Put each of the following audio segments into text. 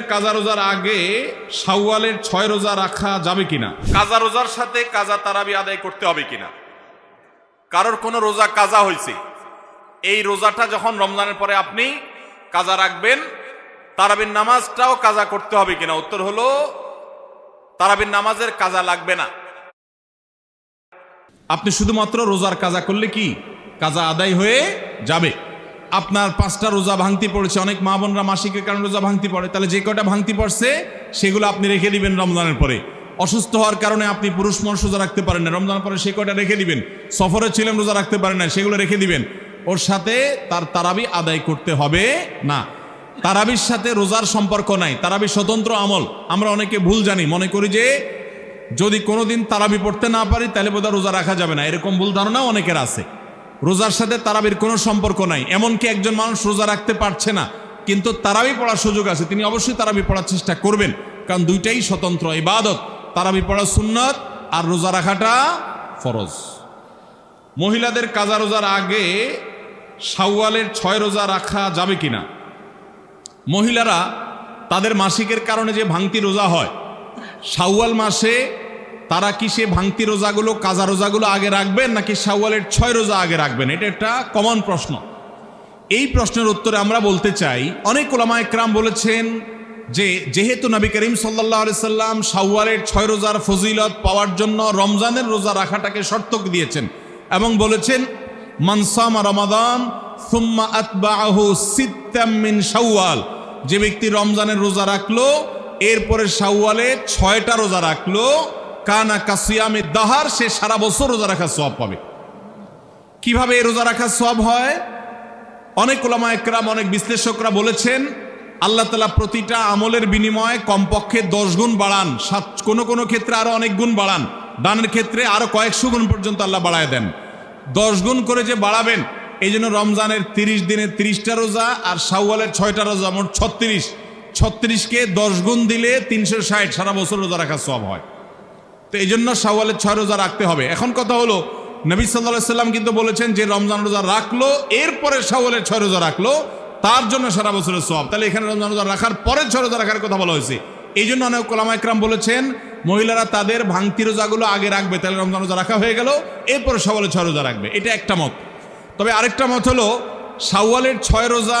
কাজা রোজার আগে শাওয়ালের ছয় রোজা রাখা যাবে কিনা? কাজা রোজার সাথে কাজা তারাবি আদায় করতে হবে কিনা? কারোর কোনো রোজা কাজা হয়েছে? এই রোজাটা যখন রমজানের পরে আপনি কাজা রাখবেন, তারাবির নামাজটাও কাজা করতে হবে কিনা? উত্তর হলো, তারাবির নামাজের কাজা লাগবে না। আপনি শুধুমাত্র রোজার কাজা করলে কি কাজা আদায় হয়ে যাবে? আপনার পাঁচটা রোজা ভাঙতি পড়েছে, অনেক মা বোনরা মাসিকের কারণে রোজা ভাঙতি পড়ে, তাহলে যে কটা ভাঙতি পড়ছে, সেগুলো আপনি রেখে দিবেন রমজানের পরে। অসুস্থ হওয়ার কারণে আপনি পুরুষ মানুষ রোজা রাখতে পারেন না, রমজানের পরে সে কটা রেখে দিবেন? সফরে ছিলেন, রোজা রাখতে পারেন না সেগুলো রেখে দিবেন। ওর সাথে তার তারাবি আদায় করতে হবে না। তারাবির সাথে রোজার সম্পর্ক নাই, তারাবি স্বতন্ত্র আমল, আমরা অনেকে ভুল জানি, মনে করি যে যদি কোনোদিন তারাবি পড়তে না পারি, তাহলে বোধহয় রোজা রাখা যাবে না, এরকম ভুল ধারণা অনেকের আছে। রোজার সাথে তারাবির কোনো সম্পর্ক নাই। এমনকি একজন মানুষ রোজা রাখতে পারছে না, কিন্তু তারাবি পড়ার সুযোগ আছে। তিনি অবশ্যই তারাবি পড়ার চেষ্টা করবেন, কারণ দুইটাই স্বতন্ত্র ইবাদত। তারাবি পড়া সুন্নত আর রোজা রাখাটা ফরজ। মহিলাদের কাজা রোজার আগে শাওয়ালের ছয় রোজা রাখা যাবে কিনা? মহিলারা তাদের মাসিকের কারণে যে ভাঙতি রোজা হয়, শাওয়াল মাসে তারা কি সে ভাঙতি রোজাগুলো, কাজা রোজাগুলো আগে রাখবেন, নাকি শাওয়ালের ছয় রোজা আগে রাখবেন? এটা একটা কমন প্রশ্ন। এই প্রশ্নের উত্তরে আমরা বলতে চাই, অনেক ওলামা একরাম বলেছেন যে, যেহেতু নবী করিম সাল্লাহ সাল্লাম শাওয়ালের ছয় রোজার ফজিলত পাওয়ার জন্য রমজানের রোজা রাখাটাকে শর্ত দিয়েছেন এবং বলেছেন মনসামা রমাদান, সুম্মা আতবাহু সিত্তাম মিন শাওয়াল। যে ব্যক্তি রমজানের রোজা রাখল, এরপরে শাওয়ালে ছয়টা রোজা রাখল কানা কাসিয়ামে দাহার, সে সারা বছর রোজা রাখার সব পাবে। কীভাবে এই রোজা রাখার সব হয়? অনেক ওলামা একরাম, অনেক বিশ্লেষকরা বলেছেন, আল্লাহ তালা প্রতিটা আমলের বিনিময়ে কমপক্ষে দশ গুণ বাড়ান। সাত, কোনো কোনো ক্ষেত্রে আরও অনেক গুণ বাড়ান। দানের ক্ষেত্রে আরও কয়েকশো গুণ পর্যন্ত আল্লাহ বাড়ায় দেন। দশ গুণ করে যে বাড়াবেন, এই জন্য রমজানের তিরিশ দিনে তিরিশটা রোজা আর শাওয়ালের ছয়টা রোজা, মোট ছত্রিশ। ছত্রিশকে দশ গুণ দিলে তিনশো ষাট, সারা বছর রোজা রাখার সব হয়। তো এই জন্য শাওয়ালের ছয় রোজা রাখতে হবে। এখন কথা হলো, নবী সাল্লাহ সাল্লাম কিন্তু বলেছেন যে রমজান রোজা রাখল, এরপরে সাওয়ালের ছয় রোজা রাখল, তার জন্য সারা বছরের সব তাহলে এখানে রমজান রোজা রাখার পরে ছয় রোজা রাখার কথা বলা হয়েছে। এই জন্য অনেক কোলামা একরাম বলেছেন, মহিলারা তাদের ভাঙতি রোজাগুলো আগে রাখবে, তাহলে রমজান রোজা রাখা হয়ে গেল, এরপরে শাওয়ালের ছয় রোজা রাখবে। এটা একটা মত। তবে আরেকটা মত হলো সাওয়ালের ছয় রোজা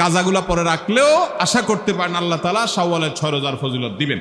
কাজাগুলা পরে রাখলেও আশা করতে পারেন আল্লাহ তালা সাওয়ালের ছয় রোজার ফজিলত দিবেন।